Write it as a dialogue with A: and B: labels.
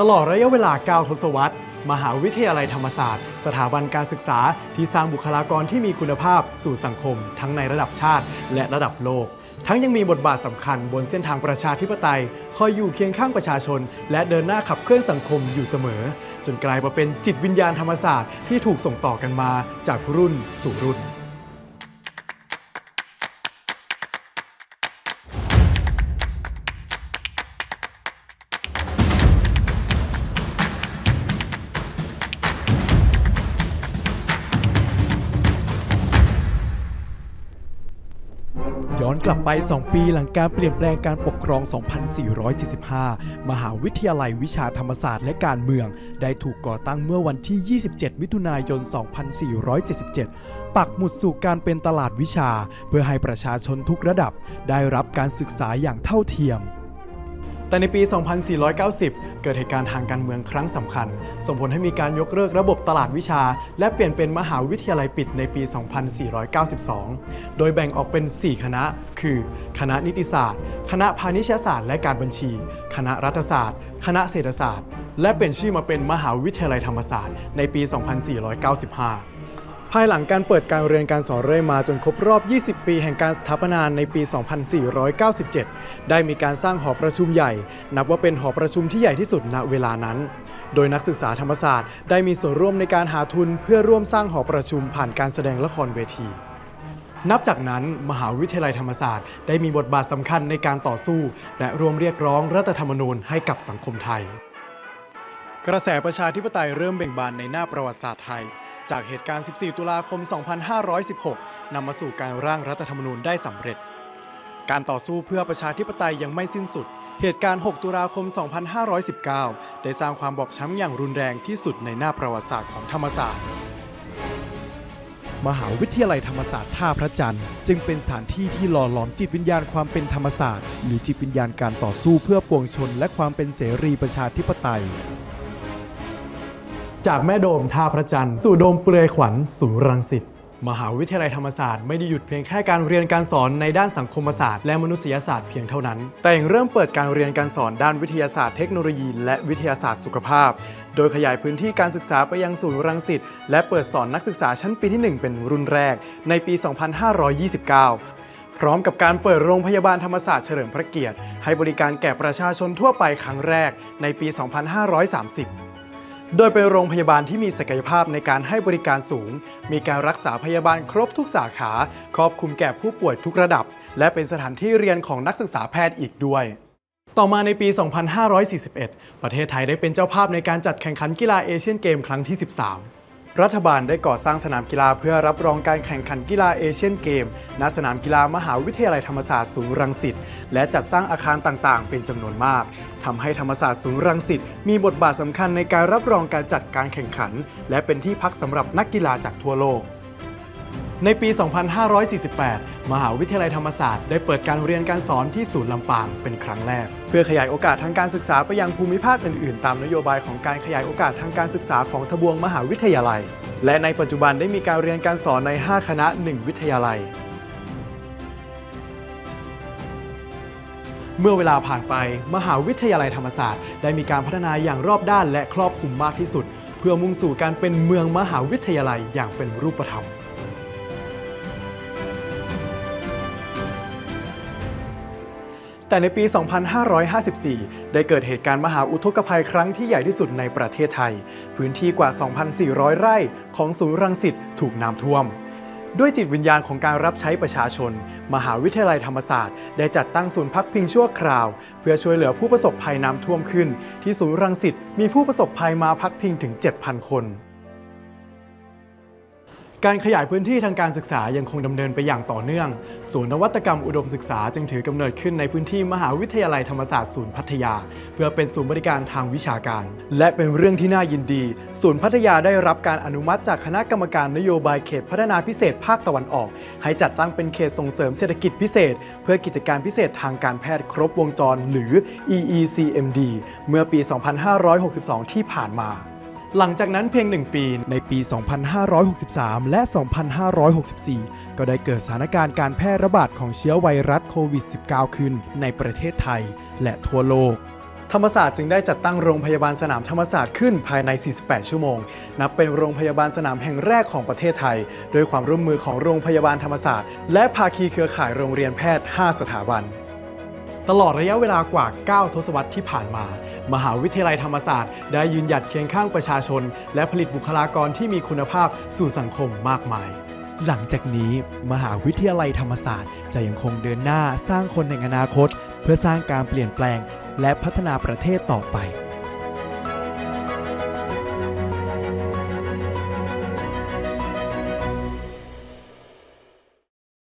A: ตลอดระยะเวลา 9 ทศวรรษ มหาวิทยาลัยธรรมศาสตร์ สถาบันการศึกษาที่สร้างบุคลากรที่มีคุณภาพสู่สังคม ทั้งในระดับชาติและระดับโลก ทั้งยังมีบทบาทสำคัญบนเส้นทางประชาธิปไตย คอยอยู่เคียงข้างประชาชน และเดินหน้าขับเคลื่อนสังคมอยู่เสมอ จนกลายมาเป็นจิตวิญญาณธรรมศาสตร์ที่ถูกส่งต่อกันมาจากรุ่นสู่รุ่น ย้อนกลับไป 2 ปีหลังการเปลี่ยนแปลงการปกครอง 2475 มหาวิทยาลัยวิชาธรรมศาสตร์และการเมือง ได้ถูกก่อตั้งเมื่อวันที่ 27 มิถุนายน 2477 ปักหมุดสู่การเป็นตลาดวิชา เพื่อให้ประชาชนทุกระดับ ได้รับการศึกษาอย่างเท่าเทียม แต่ในปี 2490 เกิดเหตุการณ์ทางการเมืองครั้งสำคัญ ส่งผลให้มีการยกเลิกระบบตลาดวิชา และเปลี่ยนเป็นมหาวิทยาลัยปิดในปี 2492 โดยแบ่งออกเป็น 4 คณะ คือ คณะนิติศาสตร์ คณะพาณิชยศาสตร์และการบัญชี คณะรัฐศาสตร์ คณะเศรษฐศาสตร์ และเป็นชื่อมาเป็นมหาวิทยาลัยธรรมศาสตร์ในปี 2495 ภายหลังการเปิดการเรียนการสอนเรื่อยมาจนครบรอบ 20 ปีแห่งการสถาปนาในปี 2497 ได้มีการสร้างหอประชุมใหญ่ นับว่าเป็นหอประชุมที่ใหญ่ที่สุดณเวลานั้น โดยนักศึกษาธรรมศาสตร์ได้มีส่วนร่วมในการหาทุนเพื่อร่วมสร้างหอประชุมผ่านการแสดงละครเวที นับจากนั้นมหาวิทยาลัยธรรมศาสตร์ได้มีบทบาทสำคัญในการต่อสู้ และรวมเรียกร้องรัฐธรรมนูญให้กับสังคมไทย กระแสประชาธิปไตยเริ่มเบ่งบานในหน้าประวัติศาสตร์ไทย จากเหตุการณ์ 14 ตุลาคม 2516 นำมาสู่การร่างรัฐธรรมนูญได้สำเร็จ การต่อสู้เพื่อประชาธิปไตยยังไม่สิ้นสุด เหตุการณ์ 6 ตุลาคม 2519 ได้สร้างความบอบช้ำอย่างรุนแรงที่สุดในหน้าประวัติศาสตร์ของธรรมศาสตร์ มหาวิทยาลัยธรรมศาสตร์ท่าพระจันทร์จึงเป็นสถานที่ที่หล่อหลอมจิตวิญญาณความเป็นธรรมศาสตร์หรือจิตวิญญาณการต่อสู้เพื่อปวงชน และความเป็นเสรีประชาธิปไตย จากแม่โดมท่าพระจันทร์สู่โดมเปลือยขวัญศูนย์รังสิตมหาวิทยาลัยธรรมศาสตร์ไม่ได้หยุดเพียงแค่การเรียนการสอนในด้านสังคมศาสตร์และมนุษยศาสตร์เพียงเท่านั้น แต่ยังเริ่มเปิดการเรียนการสอนด้านวิทยาศาสตร์เทคโนโลยีและวิทยาศาสตร์สุขภาพ โดยขยายพื้นที่การศึกษาไปยังศูนย์รังสิตและเปิดสอนนักศึกษาชั้นปีที่ 1 เป็นรุ่นแรก ในปี 2529พร้อมกับการเปิดโรงพยาบาลธรรมศาสตร์เฉลิมพระเกียรติ ให้บริการแก่ประชาชนทั่วไปครั้งแรกในปี 2530 โดยเป็นโรงพยาบาลที่มีศักยภาพในการให้บริการสูง มีการรักษาพยาบาลครบทุกสาขา ครอบคลุมแก่ผู้ป่วยทุกระดับ และเป็นสถานที่เรียนของนักศึกษาแพทย์อีกด้วย ต่อมาในปี 2541 ประเทศไทยได้เป็นเจ้าภาพในการจัดแข่งขันกีฬาเอเชียนเกมครั้งที่ 13 รัฐบาลได้ก่อสร้างสนามกีฬาเพื่อรับรองการแข่งขันกีฬาเอเชียนเกม ณ สนามกีฬามหาวิทยาลัยธรรมศาสตร์ศูนย์รังสิต และจัดสร้างอาคารต่างๆ เป็นจำนวนมากทำให้ธรรมศาสตร์ศูนย์รังสิตมีบทบาทสำคัญในการรับรองการจัดการแข่งขัน และเป็นที่พักสำหรับนักกีฬาจากทั่วโลก ในปี 2548 มหาวิทยาลัยธรรมศาสตร์ได้เปิดการเรียนการสอนที่ศูนย์ลำปางเป็นครั้งแรก เพื่อขยายโอกาสทางการศึกษาไปยังภูมิภาคอื่นๆ ตามนโยบายของการขยายโอกาสทางการศึกษาของทบวงมหาวิทยาลัย และในปัจจุบันได้มีการเรียนการสอนใน 5 คณะ 1 วิทยาลัย เมื่อเวลาผ่านไป มหาวิทยาลัยธรรมศาสตร์ ได้มีการพัฒนาอย่างรอบด้านและครอบคลุมมากที่สุด เพื่อมุ่งสู่การเป็นเมืองมหาวิทยาลัยอย่างเป็นรูปธรรม แต่ในปี 2554 ได้เกิดเหตุการณ์มหาอุทกภัยครั้งที่ใหญ่ที่สุดในประเทศไทย พื้นที่กว่า 2,400 ไร่ของศูนย์รังสิตถูกน้ำท่วม ด้วยจิตวิญญาณของการรับใช้ประชาชน มหาวิทยาลัยธรรมศาสตร์ ได้จัดตั้งศูนย์พักพิงชั่วคราว เพื่อช่วยเหลือผู้ประสบภัยน้ำท่วมขึ้น ที่ศูนย์รังสิตมีผู้ประสบภัยมาพักพิงถึง 7,000 คน การขยายพื้นที่ทางการศึกษายังคงดำเนินไปอย่างต่อเนื่อง ศูนย์นวัตกรรมอุดมศึกษาจึงถือกำเนิดขึ้นในพื้นที่มหาวิทยาลัยธรรมศาสตร์ศูนย์พัทยา เพื่อเป็นศูนย์บริการทางวิชาการ และเป็นเรื่องที่น่ายินดี ศูนย์พัทยาได้รับการอนุมัติจากคณะกรรมการนโยบายเขตพัฒนาพิเศษภาคตะวันออก ให้จัดตั้งเป็นเขตส่งเสริมเศรษฐกิจพิเศษ เพื่อกิจการพิเศษทางการแพทย์ครบวงจร หรือ EECMD เมื่อปี 2562 ที่ผ่านมา หลังจากนั้นเพียงหนึ่งปี ในปี 2563 และ 2564 ก็ได้เกิดสถานการณ์การแพร่ระบาดของเชื้อไวรัสโควิด -19 ขึ้นในประเทศไทยและทั่วโลกธรรมศาสตร์จึงได้จัดตั้งโรงพยาบาลสนามธรรมศาสตร์ขึ้นภายใน 48 ชั่วโมง นับเป็นโรงพยาบาลสนามแห่งแรกของประเทศไทย โดยความร่วมมือของโรงพยาบาลธรรมศาสตร์ และภาคีเครือข่ายโรงเรียนแพทย์ 5 สถาบัน ตลอดระยะเวลากว่า 9 ทศวรรษที่ผ่านมา มหาวิทยาลัยธรรมศาสตร์ ได้ยืนหยัดเคียงข้างประชาชน และผลิตบุคลากรที่มีคุณภาพสู่สังคมมากมาย หลังจากนี้ มหาวิทยาลัยธรรมศาสตร์ จะยังคงเดินหน้าสร้างคนในอนาคต เพื่อสร้างการเปลี่ยนแปลง และพัฒนาประเทศต่อไป